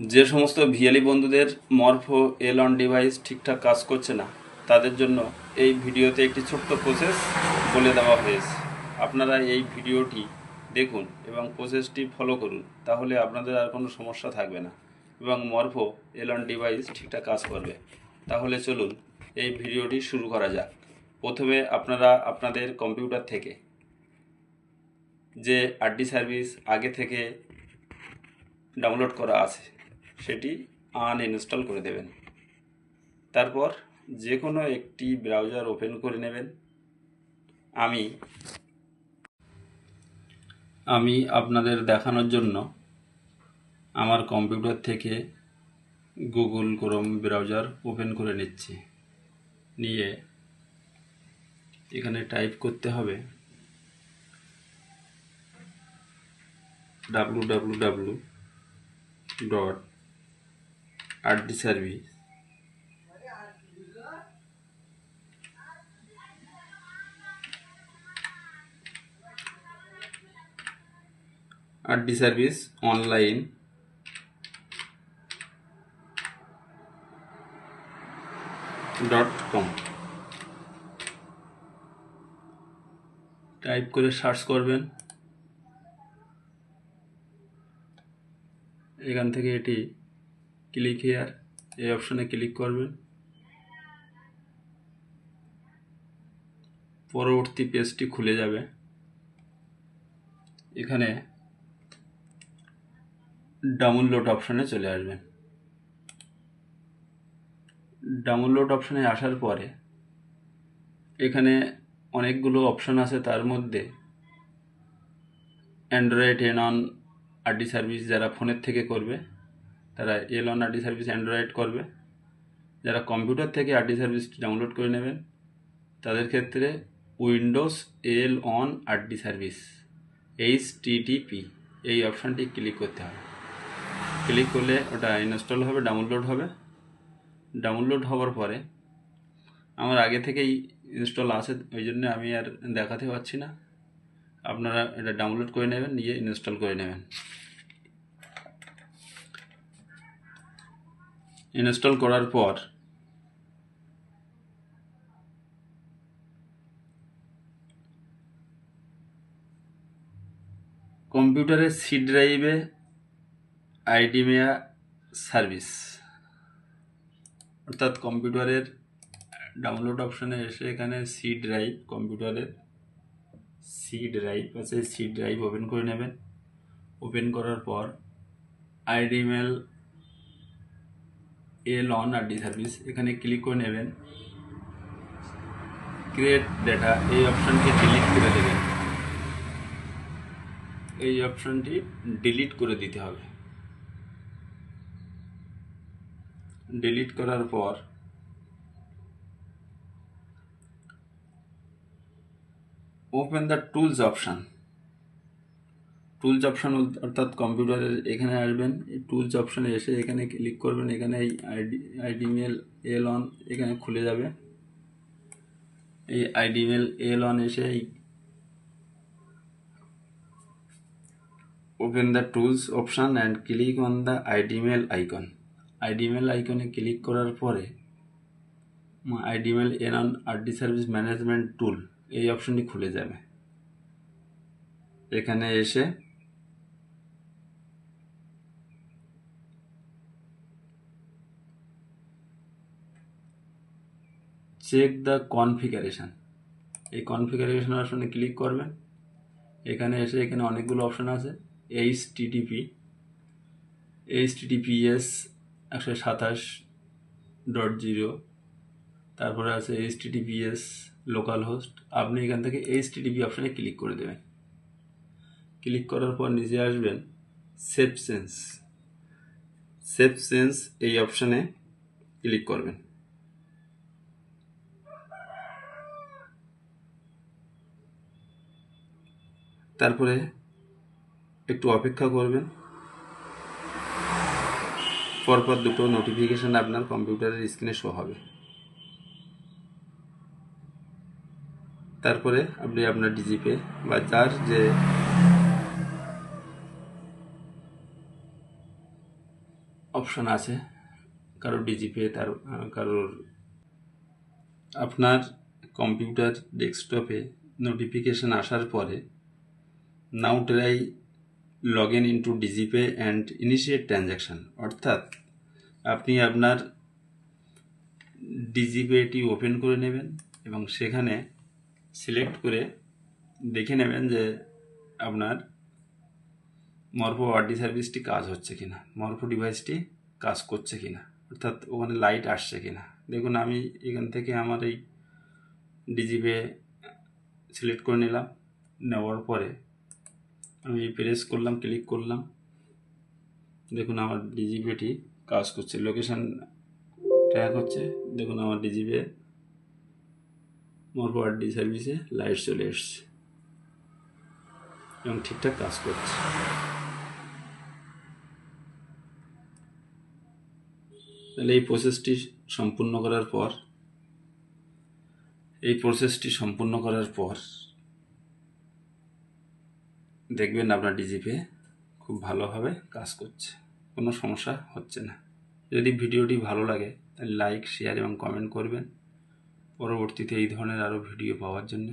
যে সমস্ত ভিএলই বন্ধুদের মরফো এল অন ডিভাইস ঠিকঠাক কাজ করছে না, তাদের জন্য এই ভিডিওতে একটি ছোট্ট প্রসেস বলে দেওয়া হয়েছে। আপনারা এই ভিডিওটি দেখুন এবং প্রসেসটি ফলো করুন, তাহলে আপনাদের আর কোনো সমস্যা থাকবে না এবং মরফো এল অন ডিভাইস ঠিকঠাক কাজ করবে। তাহলে চলুন এই ভিডিওটি শুরু করা যাক। প্রথমে আপনারা আপনাদের কম্পিউটার থেকে যে আরডি সার্ভিস আগে থেকে ডাউনলোড করা আছে সেটি আনইনস্টল করে দেবেন। তারপর যে কোনো একটি ব্রাউজার ওপেন করে নেবেন। আমি আমি আপনাদের দেখানোর জন্য আমার কম্পিউটার থেকে গুগল ক্রোম ব্রাউজার ওপেন করে নিচ্ছি। নিয়ে এখানে টাইপ করতে হবে W W W dot RD service RD service online dot com type করে সার্চ করবেন। এখান থেকে এটি ক্লিক হেয়ার এই অপশনে ক্লিক করবেন। পরবর্তী পেজটি খুলে যাবে। এখানে ডাউনলোড অপশনে চলে আসবেন। ডাউনলোড অপশনে আসার পরে এখানে অনেকগুলো অপশান আছে, তার মধ্যে Android N on RD service যারা ফোনের থেকে করবে তারা L on RD service Android করবে। যারা কম্পিউটার থেকে আরডি সার্ভিসটি ডাউনলোড করে নেবেন, তাদের ক্ষেত্রে Windows L on RD service, H TTP এই অপশানটি ক্লিক করতে হবে। ক্লিক করলে ওটা ইনস্টল হবে, ডাউনলোড হবে। ডাউনলোড হওয়ার পরে আমার আগে থেকেই ইনস্টল আছে, ওই জন্য আমি আর দেখাতে পারছি না। আপনারা এটা ডাউনলোড করে নেবেন, নিয়ে ইনস্টল করে নেবেন। ইনস্টল করার পর কম্পিউটারের সি ড্রাইভে আইডিমিয়া সার্ভিস। অর্থাৎ কম্পিউটারের ডাউনলোড অপশানে এসে এখানে সি ড্রাইভ, কম্পিউটারের সি ড্রাইভ আছে সি ড্রাইভ ওপেন করে নেবেন। ওপেন করার পর Idemia L on R D service এখানে ক্লিক করে নেবেন। ক্রিয়েট ডেটা এই অপশানটি ডিলিট করে দেবেন। এই অপশানটি ডিলিট করে দিতে হবে। ডিলিট করার পর open the tools option tools option অর্থাৎ কম্পিউটারের এখানে আসবেন। টুলস অপশানে এসে এখানে ক্লিক করবেন। এখানে এই আইডি আইডিমেল এল অন এখানে খুলে যাবে। এই আইডিমেল এল অন এসে এই open the tools option and click on the Idemia icon Idemia আইকনে ক্লিক করার পরে Idemia N on RD service management tool এই অপশনটি খুলে যাবে। এখানে এসে চেক দ্য কনফিগারেশন এই কনফিগারেশন অপশনে ক্লিক করবেন এখানে এসে এখানে অনেকগুলো অপশন আছে। এইচ টিটিপি এইচ টিটিপিএস একশো সাতাশ ডট জিরো তারপরে আছে এইচ টিটিপিএস লোকাল হোস্ট আপনি এখান থেকে এইচ টিটিপি অপশানে ক্লিক করে দেবেন। ক্লিক করার পর নিজে আসবেন সেফ সেন্স সেফ সেন্স এই অপশানে ক্লিক করবেন। তারপরে একটু অপেক্ষা করবেন। পরপর দুটো নোটিফিকেশান আপনার কম্পিউটারের স্ক্রিনে শো হবে। তারপরে আপনি আপনার ডিজিপে বা যার যে অপশন আছে, কারোর ডিজিপে তার কারোর আপনার কম্পিউটার ডেস্কটপে নোটিফিকেশন আসার পরে now try log in into DigiPay and initiate transaction অর্থাৎ আপনি আপনার ডিজিপেটি ওপেন করে নেবেন এবং সেখানে সিলেক্ট করে দেখে নেবেন যে আপনার মরফো ওয়ার্ডি সার্ভিসটি কাজ হচ্ছে কিনা, মরফো ডিভাইসটি কাজ করছে কিনা, অর্থাৎ ওখানে লাইট আসছে কিনা। দেখুন, আমি এখান থেকে আমার এই ডিজিপে সিলেক্ট করে নিলাম, নেওয়ার পরে আমি প্রেস করলাম ক্লিক করলাম। দেখুন আমার ডিজিপিটি কাজ করছে। লোকেশান ট্র্যাক হচ্ছে। দেখুন আমার ডিজিপে মোর ডি সার্ভিসে লাইট চলে এসছে। এবং ঠিকঠাক কাজ করছে। তাহলে এই প্রসেসটি সম্পূর্ণ করার পর, এই প্রসেসটি সম্পূর্ণ করার পর দেখবেন আপনার ডিজিপে খুব ভালোভাবে কাজ করছে, কোনো সমস্যা হচ্ছে না। যদি ভিডিওটি ভালো লাগে, তাহলে লাইক, শেয়ার এবং কমেন্ট করবেন। পরবর্তীতে এই ধরনের আরও ভিডিও পাওয়ার জন্য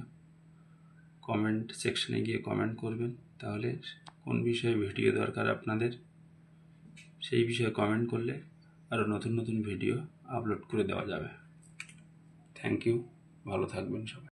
কমেন্ট সেকশনে গিয়ে কমেন্ট করবেন। তাহলে কোন বিষয়ে ভিডিও দরকার আপনাদের, সেই বিষয়ে কমেন্ট করলে আরও নতুন নতুন ভিডিও আপলোড করে দেওয়া যাবে। থ্যাংক ইউ, ভালো থাকবেন সবাই।